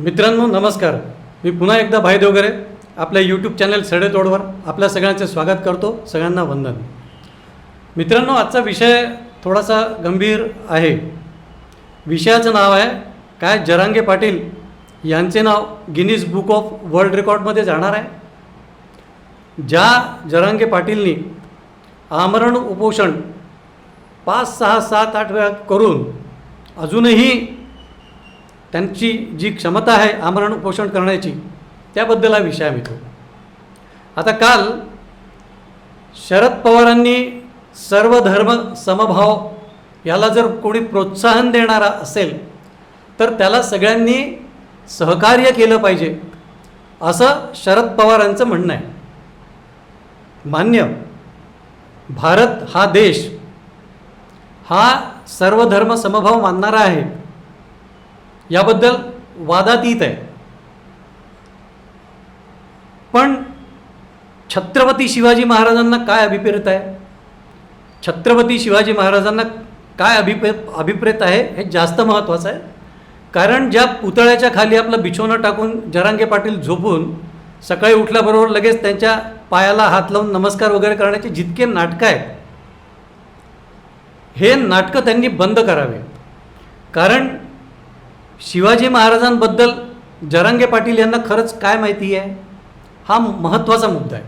मित्रांनो नमस्कार. मी पुन्हा एकदा भाई देवगरे आपल्या यूट्यूब चॅनल सडेतोडवर आपल्या सगळ्यांचे स्वागत करतो. सगळ्यांना वंदन. मित्रांनो आजचा विषय थोडासा गंभीर आहे. विषयाचं नाव आहे काय जरांगे पाटील यांचे नाव गिनीज बुक ऑफ वर्ल्ड रेकॉर्डमध्ये जाणार आहे. ज्या जरांगे पाटीलनी आमरण उपोषण पाच सहा सात आठ वेळा करून अजूनही त्यांची जी क्षमता आहे आमरण उपोषण करण्याची त्याबद्दल हा विषय आहे मित्र आता काल शरद पवारांनी सर्व धर्म समभाव याला जर कोणी प्रोत्साहन देणारा असेल तर त्याला सगळ्यांनी सहकार्य केलं पाहिजे असं शरद पवारांचं म्हणणं आहे. मान्य भारत हा देश हा सर्व धर्म समभाव मानणारा आहे. याबद्दल वादातीत आहे. पण छत्रपती शिवाजी महाराजांना काय अभिप्रेत आहे? छत्रपती शिवाजी महाराजांना काय अभिप्रे अभिप्रेत आहे हे जास्त महत्त्वाचं आहे. कारण ज्या पुतळ्याच्या खाली आपलं बिछोनं टाकून जरांगे पाटील झोपून सकाळी उठल्याबरोबर लगेच त्यांच्या पायाला हात लावून नमस्कार वगैरे करण्याचे जितके नाटकं आहेत हे नाटकं त्यांनी बंद करावे. कारण शिवाजी महाराजांबद्दल जरांगे पाटील यांना खरंच काय माहिती आहे? हा महत्त्वाचा मुद्दा आहे.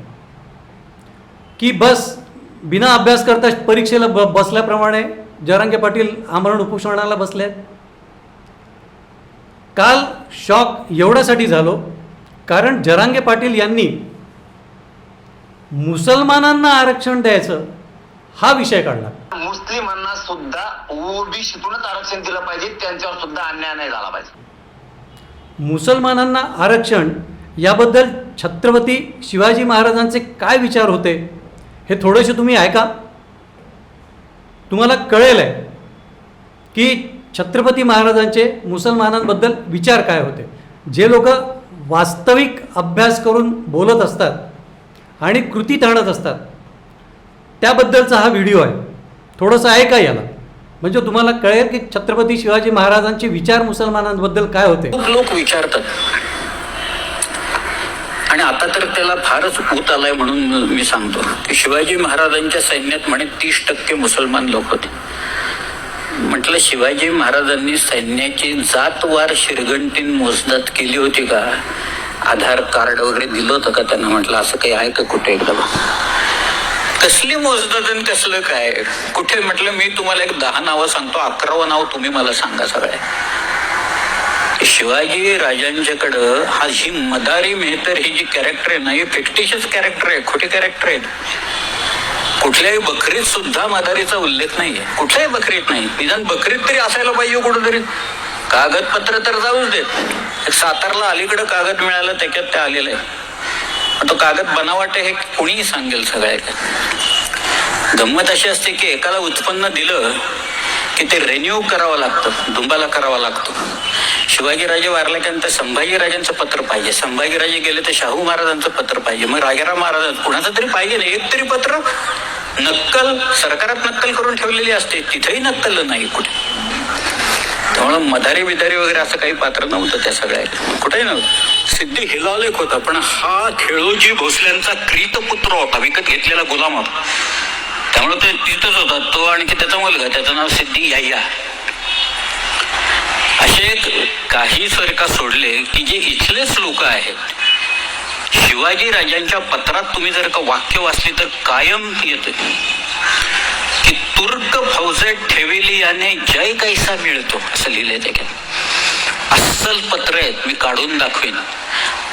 की बस बिना अभ्यास करता परीक्षेला ब बसल्याप्रमाणे जरांगे पाटील आमरण उपोषणाला बसले काल शॉक एवढ्यासाठी झालो कारण जरांगे पाटील यांनी मुसलमानांना आरक्षण द्यायचं हा विषय काढला. मुस्लिमांना सुद्धा ओबीसीतूनच आरक्षण दिलं पाहिजे त्यांच्यावर सुद्धा अन्याय नाही झाला पाहिजे. मुसलमानांना आरक्षण याबद्दल छत्रपती शिवाजी महाराजांचे काय विचार होते हे थोडेसे तुम्ही ऐका. तुम्हाला कळेल आहे की छत्रपती महाराजांचे मुसलमानांबद्दल विचार काय होते. जे लोक वास्तविक अभ्यास करून बोलत असतात आणि कृती आणत असतात त्याबद्दलचा हा व्हिडिओ आहे. थोडंसं का याला. म्हणजे तुम्हाला कळेल की छत्रपती शिवाजी महाराजांचे विचार मुसलमानांबद्दल काय होते? खूप लोक विचारतात. आणि आता तर त्याला फारच ऊत आलाय म्हणून मी सांगतो. की शिवाजी महाराजांच्या सैन्यात म्हणे तीस टक्के मुसलमान लोक होते. म्हटलं शिवाजी महाराजांनी सैन्याची जातवार शिरगंटीन मोजदात केली होती का? आधार कार्ड वगैरे दिलं होतं का त्यांना? म्हटलं असं काही आहे का कुठे एकदा? कसली मोजदात आणि कसलं काय? कुठे म्हटलं मी तुम्हाला एक दहा नावं सांगतो अकरावं नाव तुम्ही मला सांगा सगळे. शिवाजी राजांच्याकडं हा जी मदारी मेहतर ही जी कॅरेक्टर आहे ना ही फिक्टिशियस कॅरेक्टर आहे खोटे कॅरेक्टर आहेत. कुठल्याही बकरीत सुद्धा मदारीचा उल्लेख नाहीये. कुठल्याही बकरीत नाही. निदान बकरीत तरी असायला पाहिजे कुठंतरी. कागदपत्र तर जाऊच देत. सातारला अलीकडं कागद मिळालं त्याच्यात ते आलेलं आहे. तो कागद बनावट आहे हे कुणीही सांगेल सगळ्या गंमत अशी असते की एकाला उत्पन्न दिलं की ते रेन्यू करावं लागतं दुंबाला करावा लागतो. शिवाजीराजे वारल्यानंतर संभाजीराजांचं पत्र पाहिजे. संभाजीराजे गेले तर शाहू महाराजांचं पत्र पाहिजे. मग राजाराम महाराज कुणाचं तरी पाहिजे ना एक तरी पत्र नक्कल सरकारात नक्कल करून ठेवलेली असते. तिथेही नक्कल नाही कुठे. त्यामुळे मदारी बिदारी वगैरे असं काही पात्र नव्हतं त्या सगळ्या कुठेही नव्हतं. सिद्धी हिलालेख होता पण हा खेळोजी भोसल्यांचा क्रीत पुत्र होता विकत घेतलेला गुलाम होता. त्यामुळे ते तिथंच होता तो आणखी त्याचा मुलगा त्याचं नाव सिद्धी याय्या असे काही सरका सोडले की जे इथलेच लोक आहेत. शिवाजी राजांच्या पत्रात तुम्ही जर का वाक्य वाचली तर कायम येते तुर्क फौजेत ठेवेली याने जय कैसा मिळतो असं लिहिलंय त्याच्यात अस्सल पत्र आहेत मी काढून दाखवीन.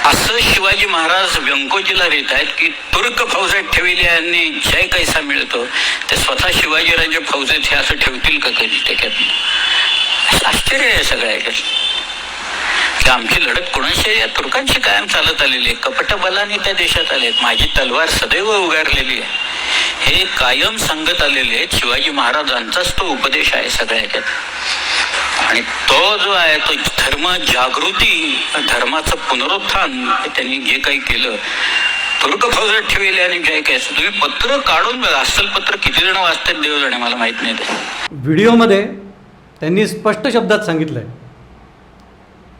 असं शिवाजी महाराज व्यंकोजीला लिहित आहेत की तुर्क फौजेत ठेवली यांनी जय कैसा मिळतो ते स्वतः शिवाजीराजे फौजेत हे असं ठेवतील का कधी? त्याच्यात आश्चर्य आहे सगळ्या याच्यात आमची लढत कोणाशी या तुर्कांशी कायम चालत आलेली आहे. कपट बलाने त्या देशात आले माझी तलवार सदैव उगारलेली आहे. हे कायम सांगत आलेले शिवाजी महाराजांचाच तो उपदेश आहे सगळ्याच्यात. आणि तो जो आहे तो धर्म जागृती धर्माचं पुनरुत्थान त्यांनी जे काही केलं तुर्क फौजात ठेवले आणि जय काय तुम्ही पत्र काढून बघा अस्सल पत्र किती जण वाचतात देव जाणे मला माहीत नाही ते. व्हिडिओमध्ये त्यांनी स्पष्ट शब्दात सांगितलं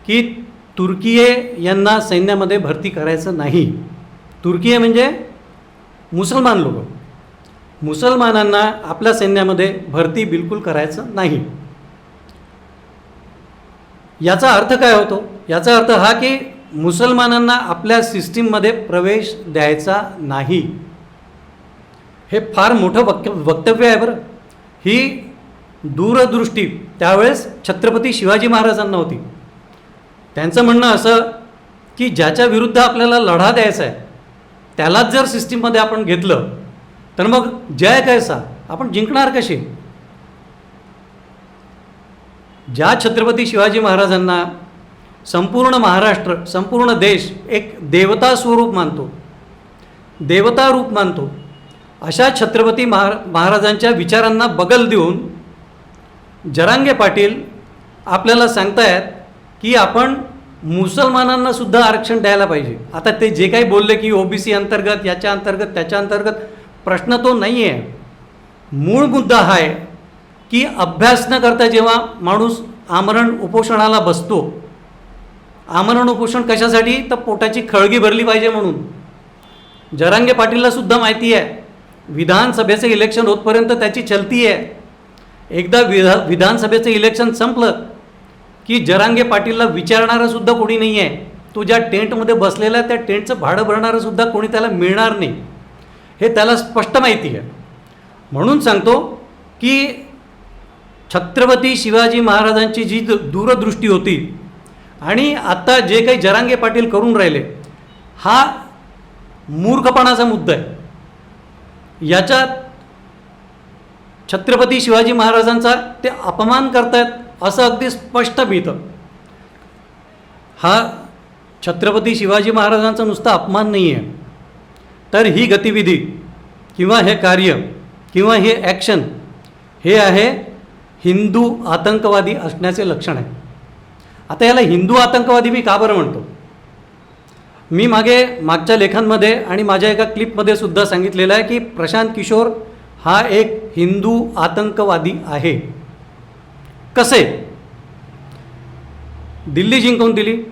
की तुर्कीये यांना सैन्यामध्ये भरती करायचं नाही. तुर्कीये म्हणजे मुसलमान लोक. मुसलमानांना आपल्या सैन्यामध्ये भरती बिलकुल करायचं नाही. याचा अर्थ काय होतो? याचा अर्थ हा की मुसलमानांना आपल्या सिस्टीममध्ये प्रवेश द्यायचा नाही. हे फार मोठं वक्य वक्तव्य आहे बरं. ही दूरदृष्टी त्यावेळेस छत्रपती शिवाजी महाराजांना होती. त्यांचं म्हणणं असं की ज्याच्या विरुद्ध आपल्याला लढा द्यायचा आहे त्यालाच जर सिस्टीममध्ये आपण घेतलं तर मग जय कैसा? आपण जिंकणार कसे? ज्या छत्रपती शिवाजी महाराजांना संपूर्ण महाराष्ट्र संपूर्ण देश एक देवता स्वरूप मानतो देवता रूप मानतो अशा छत्रपती महा महाराजांच्या विचारांना बगल देऊन जरांगे पाटील आपल्याला सांगतायत की आपण मुसलमानांना सुद्धा आरक्षण द्यायला पाहिजे. आता ते जे काही बोलले की ओबीसी अंतर्गत याच्या अंतर्गत त्याच्या अंतर्गत प्रश्न तो नाही आहे मूळ मुद्दा हा आहे की अभ्यास न करता जेव्हा माणूस आमरण उपोषणाला बसतो आमरण उपोषण कशासाठी? तर पोटाची खळगी भरली पाहिजे म्हणून. जरांगे पाटीलला सुद्धा माहिती आहे विधानसभेचं इलेक्शन होतपर्यंत त्याची चलती आहे. एकदा विधा विधानसभेचं इलेक्शन संपलं की जरांगे पाटीलला विचारणारंसुद्धा कोणी नाही आहे तो ज्या टेंटमध्ये बसलेला आहे त्या टेंटचं भाडं भरणारंसुद्धा कोणी त्याला मिळणार नाही. हे त्याला स्पष्ट माहिती आहे. म्हणून सांगतो की छत्रपती शिवाजी महाराजांची जी दूरदृष्टी होती आणि आत्ता जे काही जरांगे पाटील करून राहिले हा मूर्खपणाचा मुद्दा आहे. याच्यात छत्रपती शिवाजी महाराजांचा ते अपमान करतायत असं अगदी स्पष्ट मिळतं. हा छत्रपती शिवाजी महाराजांचा नुसता अपमान नाही आहे तर ही गतिविधी किंवा हे कार्य किंवा हे ॲक्शन हे आहे हिंदू आतंकवादी असण्याचे लक्षण आहे. आता याला हिंदू आतंकवादी मी का बरं म्हणतो? मी मागे मागच्या लेखांमध्ये आणि माझ्या एका क्लिपमध्ये सुद्धा सांगितलेलं आहे की प्रशांत किशोर हा एक हिंदू आतंकवादी आहे. कसे? दिल्ली जिंकवून दिली.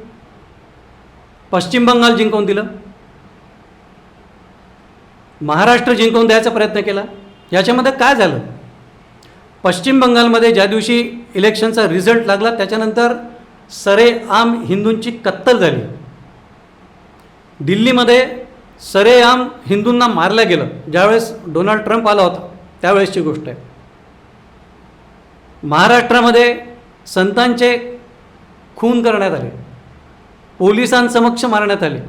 पश्चिम बंगाल जिंकवून दिलं. महाराष्ट्र जिंकून द्यायचा प्रयत्न केला. याच्यामध्ये काय झालं? पश्चिम बंगालमध्ये ज्या दिवशी इलेक्शनचा रिझल्ट लागला त्याच्यानंतर सरे आम हिंदूंची कत्तल झाली. दिल्लीमध्ये सरेआम हिंदूंना मारलं गेलं. ज्यावेळेस डोनाल्ड ट्रम्प आला होता त्यावेळेसची गोष्ट आहे. महाराष्ट्रामध्ये संतांचे खून करण्यात आले. पोलिसांसमक्ष मारण्यात आले.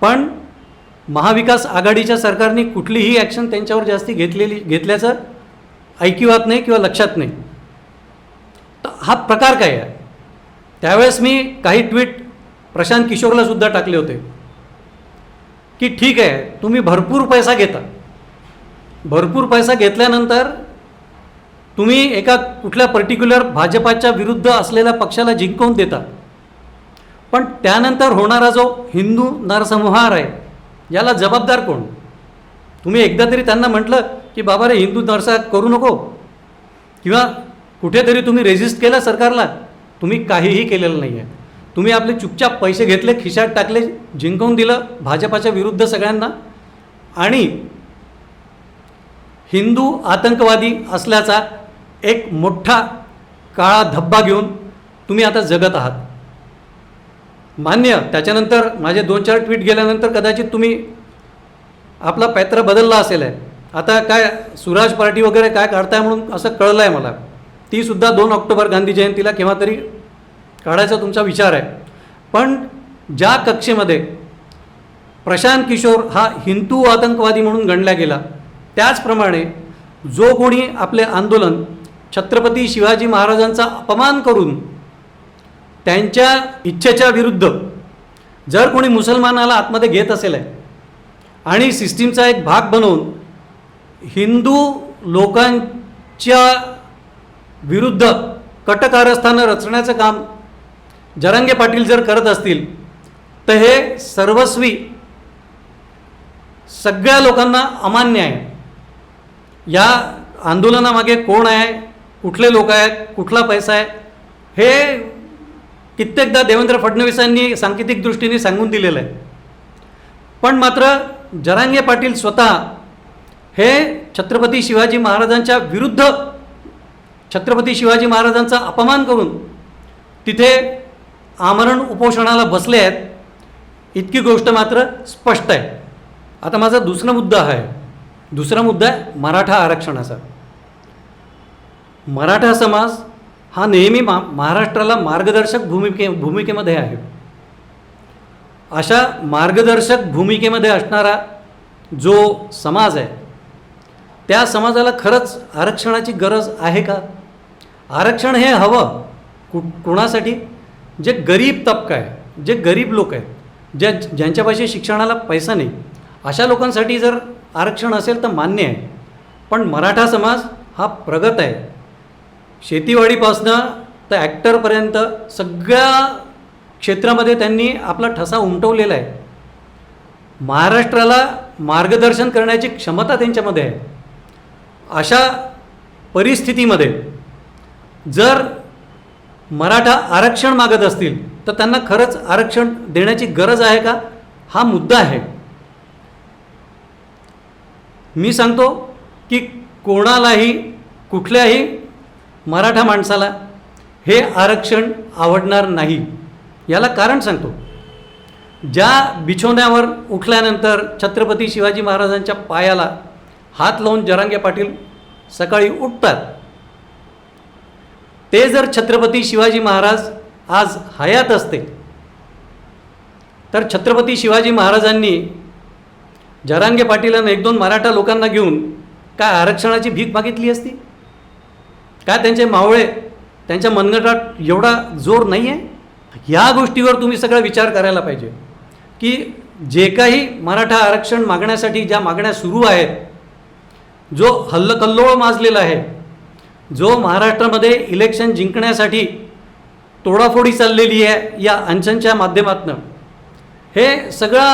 पण महाविकास आघाडीच्या सरकारने कुठलीही ॲक्शन त्यांच्यावर जास्ती घेतलेली घेतल्याचं ऐकिवात नाही किंवा लक्षात नाही. तर हा प्रकार काय आहे? त्यावेळेस मी काही ट्विट प्रशांत किशोरला सुद्धा टाकले होते. की ठीक आहे तुम्ही भरपूर पैसा घेता. भरपूर पैसा घेतल्यानंतर तुम्ही एका कुठल्या पर्टिक्युलर भाजपाच्या विरुद्ध असलेल्या पक्षाला जिंकवून देता. पण त्यानंतर होणारा जो हिंदू नरसंहार आहे याला जबाबदार कोण? तुम्ही एकदा तरी त्यांना म्हटलं की बाबा रे हिंदू नरसा करू नको. किंवा कुठेतरी तुम्ही रेजिस्ट केलं सरकारला? तुम्ही काहीही केलेलं नाही आहे तुम्ही आपले चुपचाप पैसे घेतले खिशात टाकले जिंकवून दिलं भाजपाच्या विरुद्ध सगळ्यांना. आणि हिंदू आतंकवादी असल्याचा एक मोठा काळा धब्बा घेऊन तुम्ही आता जगत आहात. मान्य त्याच्यानंतर माझे दोन चार ट्विट गेल्यानंतर कदाचित तुम्ही आपला पैत्र बदलला असेल आहे. आता काय सुराज पार्टी वगैरे काय काढताय म्हणून असं कळलं आहे मला तीसुद्धा दोन ऑक्टोबर गांधी जयंतीला केव्हा तरी काढायचा तुमचा विचार आहे. पण ज्या कक्षेमध्ये प्रशांत किशोर हा हिंदू आतंकवादी म्हणून गणला गेला त्याचप्रमाणे जो कोणी आपले आंदोलन छत्रपती शिवाजी महाराजांचा अपमान करून त्यांच्या इच्छेच्या विरुद्ध जर कोणी मुसलमानाला आतमध्ये घेत असेल आहे आणि सिस्टीमचा एक भाग बनवून हिंदू लोकांच्या विरुद्ध कटकारस्थानं रचण्याचं काम जरांगे पाटील जर करत असतील तर हे सर्वस्वी सगळ्या लोकांना अमान्य आहे. या आंदोलनामागे कोण आहे कुठले लोक आहेत कुठला पैसा आहे हे कित्येकदा देवेंद्र फडणवीसांनी सांकेतिक दृष्टीने सांगून दिलेलं आहे. पण मात्र जरांगे पाटील स्वतः हे छत्रपती शिवाजी महाराजांच्या विरुद्ध छत्रपती शिवाजी महाराजांचा अपमान करून तिथे आमरण उपोषणाला बसले आहेत इतकी गोष्ट मात्र स्पष्ट आहे. आता माझा दुसरा मुद्दा आहे. दुसरा मुद्दा आहे मराठा आरक्षणाचा. मराठा समाज हा नेहमी मा महाराष्ट्राला मार्गदर्शक भूमिके भूमिकेमध्ये आहे. अशा मार्गदर्शक भूमिकेमध्ये असणारा जो समाज आहे त्या समाजाला खरंच आरक्षणाची गरज आहे का? आरक्षण हे हवं कु कोणासाठी? जे गरीब तबका आहे जे गरीब लोक आहेत ज्या ज्यांच्यापाशी शिक्षणाला पैसा नाही अशा लोकांसाठी जर आरक्षण असेल तर मान्य आहे. पण मराठा समाज हा प्रगत आहे. शेतीवाडीपासनं तर ॲक्टरपर्यंत सगळ्या क्षेत्रामध्ये त्यांनी आपला ठसा उमटवलेला आहे. महाराष्ट्राला मार्गदर्शन करण्याची क्षमता त्यांच्यामध्ये आहे. अशा परिस्थितीमध्ये जर मराठा आरक्षण मागत असतील तर त्यांना खरंच आरक्षण देण्याची गरज आहे का? हा मुद्दा आहे. मी सांगतो की कोणालाही कुठल्याही मराठा माणसाला हे आरक्षण आवडणार नाही. याला कारण सांगतो. ज्या बिछोण्यावर उठल्यानंतर छत्रपती शिवाजी महाराजांच्या पायाला हात लावून जरांगे पाटील सकाळी उठतात ते जर छत्रपती शिवाजी महाराज आज हयात असते तर छत्रपती शिवाजी महाराजांनी जरांगे पाटीलांना एक दोन मराठा लोकांना घेऊन काय आरक्षणाची भीक मागितली असती? काय त्यांचे मावळे त्यांच्या मनगटात एवढा जोर नाही आहे या गोष्टीवर तुम्ही सगळा विचार करायला पाहिजे. की जे काही मराठा आरक्षण मागण्यासाठी ज्या मागण्या सुरू आहेत जो हल्लकल्लोळ माजलेला आहे जो महाराष्ट्रामध्ये इलेक्शन जिंकण्यासाठी तोडाफोडी चाललेली आहे या अंचनच्या माध्यमातून हे सगळा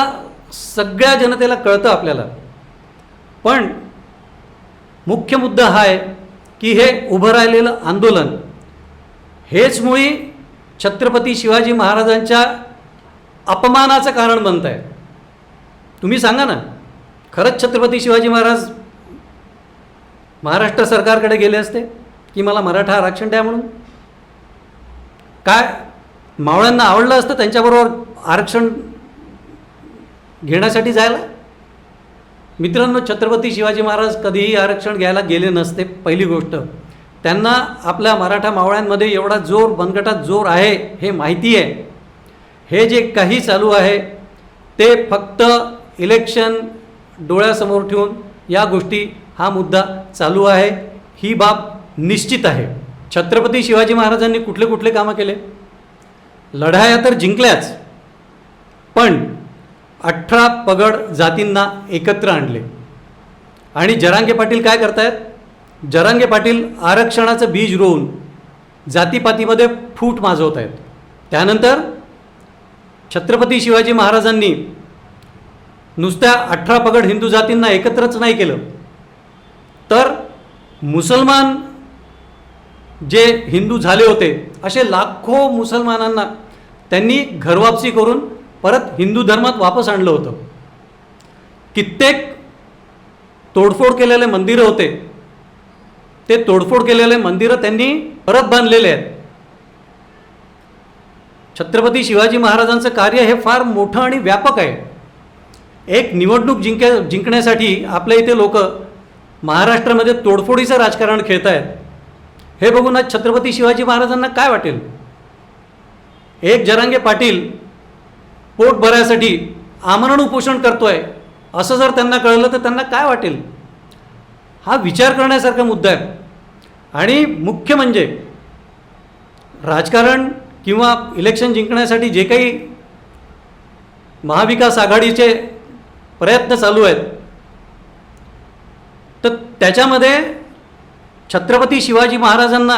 सगळ्या जनतेला कळतं आपल्याला. पण मुख्य मुद्दा हा आहे की हे उभं राहिलेलं आंदोलन हेच मुळी छत्रपती शिवाजी महाराजांच्या अपमानाचं कारण बनत आहे. तुम्ही सांगा ना खरंच छत्रपती शिवाजी महाराज महाराष्ट्र सरकारकडे गेले असते की मला मराठा आरक्षण द्या म्हणून? काय मावळ्यांना आवडलं असतं त्यांच्याबरोबर आरक्षण घेण्यासाठी जायला? मित्रांनो छत्रपती शिवाजी महाराज कधीही आरक्षण घ्यायला गेले नसते पहिली गोष्ट. त्यांना आपल्या मराठा मावळ्यांमध्ये एवढा जोर बनगटात जोर आहे हे माहिती आहे. हे जे काही चालू आहे ते फक्त इलेक्शन डोळ्यासमोर ठेवून या गोष्टी हा मुद्दा चालू आहे. ही बाब निश्चित आहे. छत्रपती शिवाजी महाराजांनी कुठले कुठले कामं केले? लढाया तर जिंकल्याच. पण अठरा पगड जातींना एकत्र आणले. आणि जरांगे पाटील काय करतायत? जरांगे पाटील आरक्षणाचं बीज रोवून जातीपातीमध्ये फूट माजवत आहेत त्यानंतर छत्रपती शिवाजी महाराजांनी नुसत्या अठरा पगड हिंदू जातींना एकत्रच नाही केलं. तर मुसलमान जे हिंदू झाले होते असे लाखो मुसलमानांना त्यांनी घरवापसी करून परत हिंदू धर्मात वापस आणलं होतं. कित्येक तोडफोड केलेले मंदिरं होते. ते तोडफोड केलेले मंदिरं त्यांनी परत बांधलेले आहेत. छत्रपती शिवाजी महाराजांचं कार्य हे फार मोठं आणि व्यापक आहे. एक निवडणूक जिंक्या जिंकण्यासाठी आपल्या इथे लोक महाराष्ट्रामध्ये तोडफोडीचं राजकारण खेळत आहेत हे बघून आज छत्रपती शिवाजी महाराजांना काय वाटेल? एक जरांगे पाटील पोट भरायसाठी आमरण उपोषण करतोय असं जर त्यांना कळलं तर त्यांना काय वाटेल? हा विचार करण्यासारखा मुद्दा आहे. आणि मुख्य म्हणजे राजकारण किंवा इलेक्शन जिंकण्यासाठी जे काही महाविकास आघाडीचे प्रयत्न चालू आहेत तर त्याच्यामध्ये छत्रपती शिवाजी महाराजांना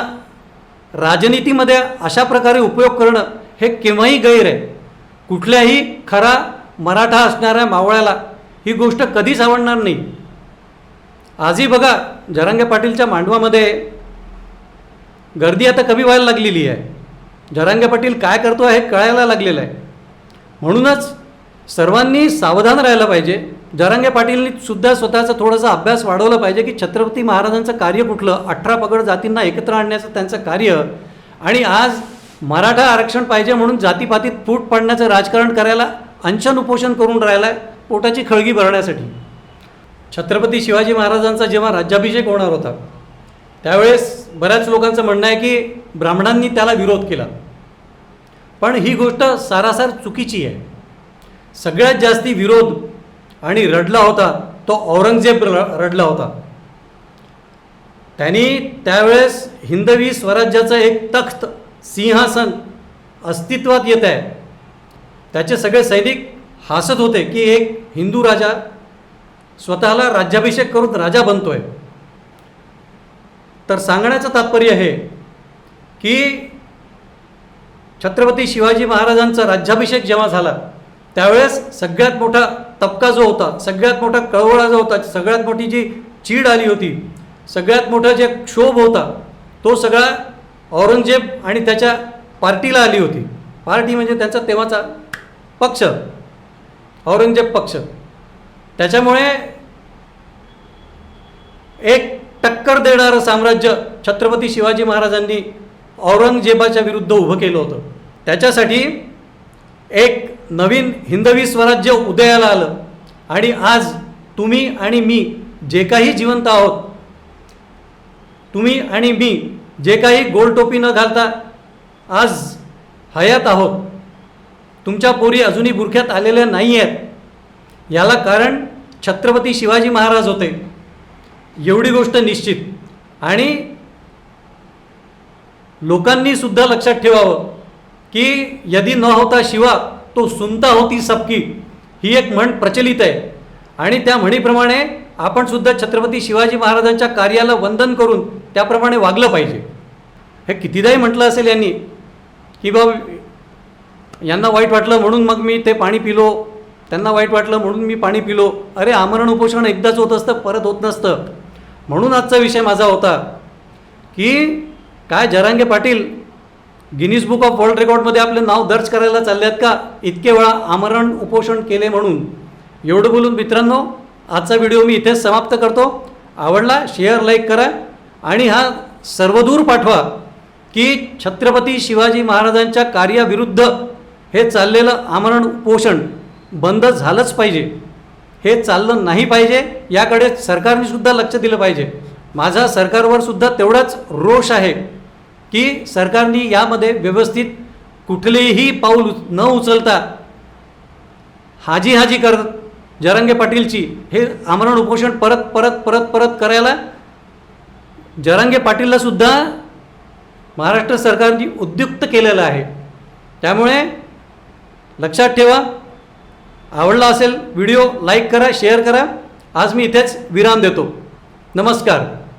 राजनीतीमध्ये अशा प्रकारे उपयोग करणं हे केव्हाही गैर आहे. कुठल्याही खरा मराठा असणाऱ्या मावळ्याला ही गोष्ट कधीच आवडणार नाही. आजही बघा जरांगे पाटीलच्या मांडवामध्ये गर्दी आता कमी व्हायला लागलेली आहे. जरांगे पाटील काय करतो हे कळायला लागलेलं आहे. म्हणूनच सर्वांनी सावधान राहायला पाहिजे. जरांगे पाटीलनी सुद्धा स्वतःचा थोडासा अभ्यास वाढवला पाहिजे की छत्रपती महाराजांचं कार्य कुठलं? अठरा पगड जातींना एकत्र आणण्याचं त्यांचं कार्य. आणि आज मराठा आरक्षण पाहिजे म्हणून जातीपातीत फूट पडण्याचं राजकारण करायला अंशन उपोषण करून राहिला आहे पोटाची खळगी भरण्यासाठी. छत्रपती शिवाजी महाराजांचा जेव्हा राज्याभिषेक होणार होता त्यावेळेस बऱ्याच लोकांचं म्हणणं आहे की ब्राह्मणांनी त्याला विरोध केला. पण ही गोष्ट सारासार चुकीची आहे. सगळ्यात जास्ती विरोध आणि रडला होता तो औरंगजेब र रडला होता. त्यांनी त्यावेळेस हिंदवी स्वराज्याचं एक तख्त सिंहासन अस्तित्वात येत आहे. त्याचे सगळे सैनिक हसत होते की एक हिंदू राजा स्वतःला राज्याभिषेक करून राजा बनतोय. तर सांगण्याचं तात्पर्य हे की छत्रपती शिवाजी महाराजांचा राज्याभिषेक जेव्हा झाला त्यावेळेस सगळ्यात मोठा तबका जो होता सगळ्यात मोठा कळवळा जो होता सगळ्यात मोठी जी चीड आली होती सगळ्यात मोठा जे क्षोभ होता तो सगळा औरंगजेब आणि त्याच्या पार्टीला आली होती. पार्टी म्हणजे त्यांचा तेव्हाचा पक्ष. औरंगजेब पक्ष. त्याच्यामुळे एक टक्कर देणारं साम्राज्य छत्रपती शिवाजी महाराजांनी औरंगजेबाच्या विरुद्ध उभं केलं होतं. त्याच्यासाठी एक नवीन हिंदवी स्वराज्य उदयाला आलं. आणि आज तुम्ही आणि मी जे काही जिवंत आहोत तुम्ही आणि मी जे काही गोल टोपी न घालता आज हयात आहोत तुमच्या पोरी अजूनही बुरख्यात आलेल्या नाही आहेत याला कारण छत्रपती शिवाजी महाराज होते. एवढी गोष्ट निश्चित. आणि लोकांनी सुद्धा लक्षात ठेवावं की यदि न होता शिवा तो सुनता होती सबकी. ही एक म्हण प्रचलित आहे. आणि त्या म्हणीप्रमाणे आपण सुद्धा छत्रपती शिवाजी महाराजांच्या कार्याला वंदन करून त्याप्रमाणे वागलं पाहिजे. हे कितीदाही म्हटलं असेल यांनी की बाबा यांना वाईट वाटलं म्हणून मग मी ते पाणी पिलो त्यांना वाईट वाटलं म्हणून मी पाणी पिलो. अरे आमरण उपोषण एकदाच होत असतं परत होत नसतं. म्हणून आजचा विषय माझा होता की काय Jarange Patil Guinness book of world रेकॉर्डमध्ये आपले नाव दर्ज करायला चालले आहेत का? इतके वेळा आमरण उपोषण केले म्हणून. एवढं बोलून मित्रांनो आजचा व्हिडिओ मी इथेच समाप्त करतो. आवडला शेअर लाईक करा. आणि हा सर्वदूर पाठवा की छत्रपती शिवाजी महाराजांच्या कार्याविरुद्ध हे चाललेलं आमरण उपोषण बंद झालंच पाहिजे. हे चाललं नाही पाहिजे याकडे सरकारने सुद्धा लक्ष दिलं पाहिजे. माझा सरकारवर सुद्धा तेवढाच रोष आहे की सरकारने यामध्ये व्यवस्थित कुठलेही पाऊल उच- न उचलता हाजी हाजी करत जरंगे पाटीलची हे आमरण उपोषण परत परत परत परत करायला जरांगे पाटीलला सुद्धा महाराष्ट्र सरकारने उद्युक्त केलेलं आहे. त्यामुळे लक्षात ठेवा. आवडला असेल व्हिडिओ लाईक करा शेअर करा. आज मी इथेच विराम देतो. नमस्कार.